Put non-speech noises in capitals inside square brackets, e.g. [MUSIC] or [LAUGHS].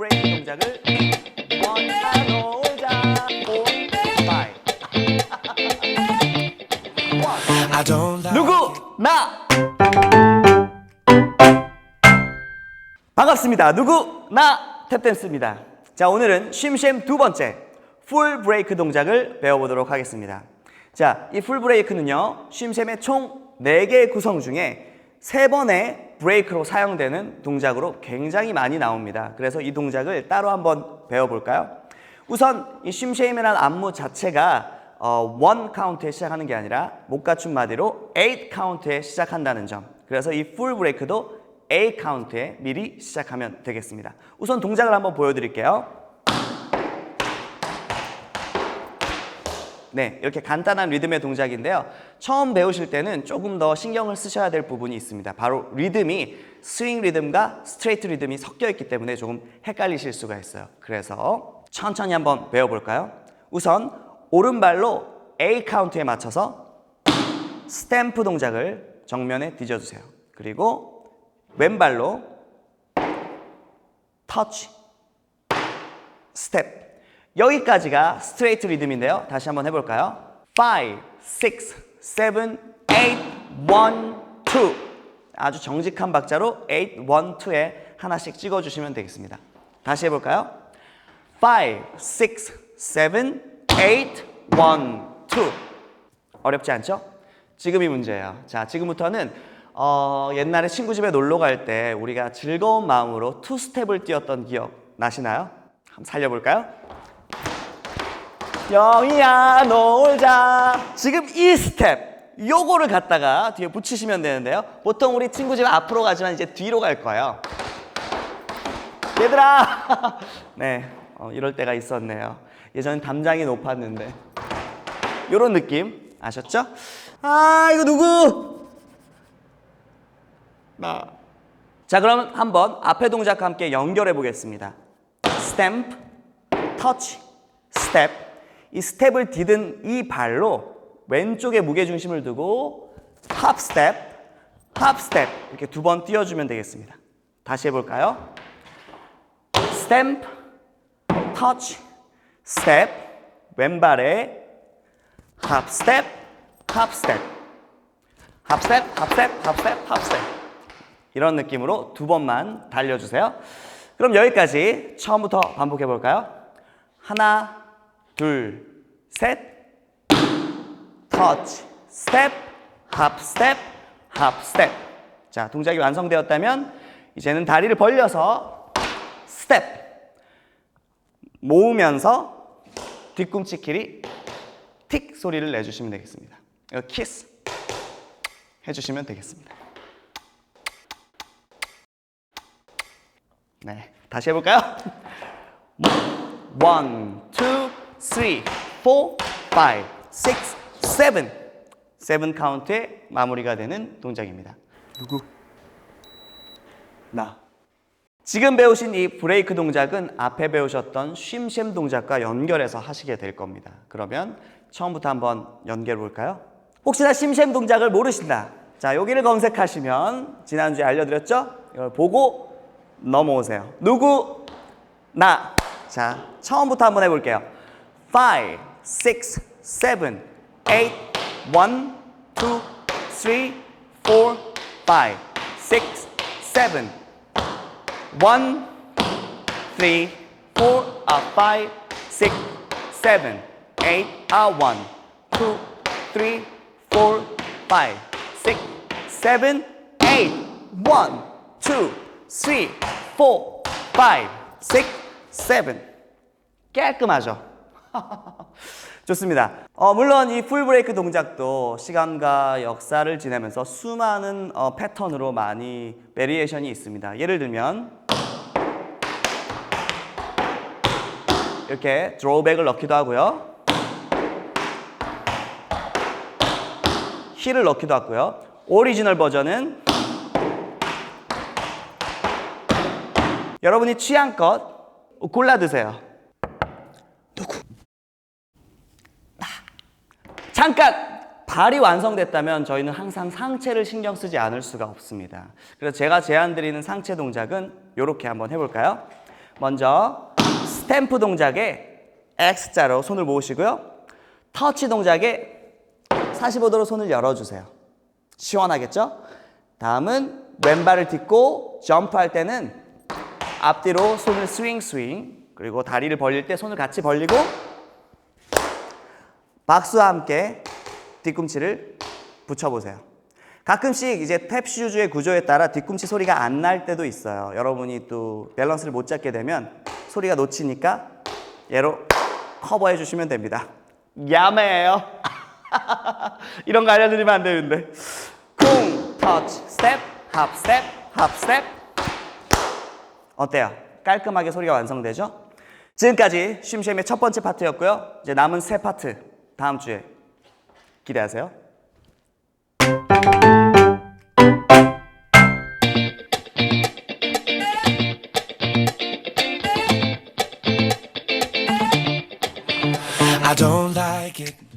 브레이크 동작을 원하 놀자 like 누구? 나! 반갑습니다. 누구? 나! 탭댄스입니다. 자, 오늘은 쉼쉼 두 번째 풀 브레이크 동작을 배워보도록 하겠습니다. 자, 이 풀 브레이크는요, 쉼쉼의 총 4개의 구성 중에 3번의 브레이크로 사용되는 동작으로 굉장히 많이 나옵니다. 그래서 이 동작을 따로 한번 배워볼까요? 우선 이 쉼쉐임이라는 안무 자체가 어, 원 카운트에 시작하는 게 아니라 못 갖춘 마디로 8 카운트에 시작한다는 점. 그래서 이 풀 브레이크도 8 카운트에 미리 시작하면 되겠습니다. 우선 동작을 한번 보여드릴게요. 네, 이렇게 간단한 리듬의 동작인데요. 처음 배우실 때는 조금 더 신경을 쓰셔야 될 부분이 있습니다. 바로 리듬이 스윙 리듬과 스트레이트 리듬이 섞여 있기 때문에 조금 헷갈리실 수가 있어요. 그래서 천천히 한번 배워볼까요? 우선 오른발로 A 카운트에 맞춰서 스탬프 동작을 정면에 뒤져주세요. 그리고 왼발로 터치, 스텝. 여기까지가 스트레이트 리듬인데요. 다시 한번 해볼까요? 5, 6, 7, 8, 1, 2. 아주 정직한 박자로 8, 1, 2에 하나씩 찍어주시면 되겠습니다. 다시 해볼까요? 5, 6, 7, 8, 1, 2. 어렵지 않죠? 지금이 문제예요. 자, 지금부터는 어, 옛날에 친구 집에 놀러 갈 때 우리가 즐거운 마음으로 투 스텝을 뛰었던 기억 나시나요? 한번 살려볼까요? 영희야 놀자. 지금 이 스텝 요거를 갖다가 뒤에 붙이시면 되는데요. 보통 우리 친구 집 앞으로 가지만 이제 뒤로 갈 거예요. 얘들아! [LAUGHS] 네 어, 이럴 때가 있었네요. 예전엔 담장이 높았는데. 요런 느낌 아셨죠? 아 이거 누구? 나. 자 그럼 한번 앞에 동작과 함께 연결해 보겠습니다. 스탬프 터치 스텝 이 스텝을 디든 이 발로 왼쪽에 무게 중심을 두고 합 스텝 합 스텝 이렇게 두 번 띄워주면 되겠습니다 다시 해볼까요? 스탬프 터치 스텝 왼발에 합 스텝 합 스텝 합 스텝 합 스텝 합 스텝 합 스텝 이런 느낌으로 두 번만 달려주세요 그럼 여기까지 처음부터 반복해 볼까요? 하나 둘, 셋, 터치, 스텝, 합 스텝, 합 스텝. 자, 동작이 완성되었다면 이제는 다리를 벌려서 스텝 모으면서 뒤꿈치끼리 틱 소리를 내주시면 되겠습니다. 키스 해주시면 되겠습니다. 네, 다시 해볼까요? [LAUGHS] One, two, three, four, five, six, seven. 카운트에 마무리가 되는 동작입니다. 누구? 나. 지금 배우신 이 브레이크 동작은 앞에 배우셨던 쉼쉼 동작과 연결해서 하시게 될 겁니다. 그러면 처음부터 한번 연결해 볼까요? 혹시나 쉼쉼 동작을 모르신다. 자, 여기를 검색하시면 지난주에 알려드렸죠? 이걸 보고 넘어오세요. 누구? 나. 자, 처음부터 한번 해볼게요. 5, 6, 7, 8, 1, 2, 3, 4, 5, 6, 7. 1, 3, 4, uh, 5, 6, 7, 8, uh, 1, 2, 3, 4, 5, 6, 7, 8, 1, 2, 3, 4, 5, 6, 7. 깔끔하죠? [LAUGHS] 좋습니다. 어, 물론 이 풀브레이크 동작도 시간과 역사를 지내면서 수많은 어, 패턴으로 많이 베리에이션이 있습니다. 예를 들면 이렇게 드로우백을 넣기도 하고요. 힐을 넣기도 하고요. 오리지널 버전은 여러분이 취향껏 골라 드세요. 누구? 나. 잠깐! 발이 완성됐다면 저희는 항상 상체를 신경 쓰지 않을 수가 없습니다. 그래서 제가 제안 드리는 상체 동작은 이렇게 한번 해볼까요? 먼저 스탬프 동작에 X자로 손을 모으시고요. 터치 동작에 45도로 손을 열어주세요. 시원하겠죠? 다음은 왼발을 딛고 점프할 때는 앞뒤로 손을 스윙 스윙 그리고 다리를 벌릴 때 손을 같이 벌리고 박수와 함께 뒤꿈치를 붙여보세요. 가끔씩 이제 탭 슈즈의 구조에 따라 뒤꿈치 소리가 안 날 때도 있어요. 여러분이 또 밸런스를 못 잡게 되면 소리가 놓치니까 얘로 커버해 주시면 됩니다. 야매예요. [LAUGHS] 이런 거 알려드리면 안 되는데. 쿵, 터치, 스텝, 합, 스텝, 합, 스텝. 어때요? 깔끔하게 소리가 완성되죠? 지금까지 쉼쉼의 첫 번째 파트였고요. 이제 남은 세 파트 다음 주에 기대하세요. I don't like it